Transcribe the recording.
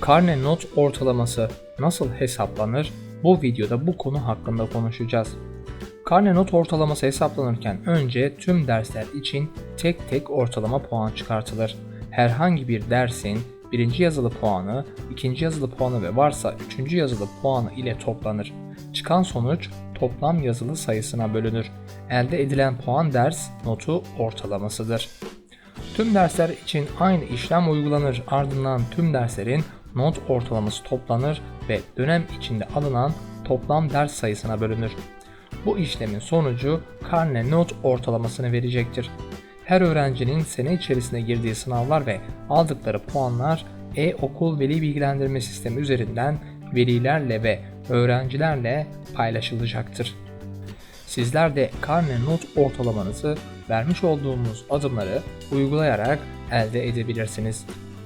Karne not ortalaması nasıl hesaplanır? Bu videoda bu konu hakkında konuşacağız. Karne not ortalaması hesaplanırken önce tüm dersler için tek tek ortalama puan çıkartılır. Herhangi bir dersin birinci yazılı puanı, ikinci yazılı puanı ve varsa üçüncü yazılı puanı ile toplanır. Çıkan sonuç toplam yazılı sayısına bölünür. Elde edilen puan ders notu ortalamasıdır. Tüm dersler için aynı işlem uygulanır. Ardından tüm derslerin not ortalaması toplanır ve dönem içinde alınan toplam ders sayısına bölünür. Bu işlemin sonucu karne not ortalamasını verecektir. Her öğrencinin sene içerisinde girdiği sınavlar ve aldıkları puanlar e-okul veli bilgilendirme sistemi üzerinden velilerle ve öğrencilerle paylaşılacaktır. Sizler de karne not ortalamanızı vermiş olduğumuz adımları uygulayarak elde edebilirsiniz.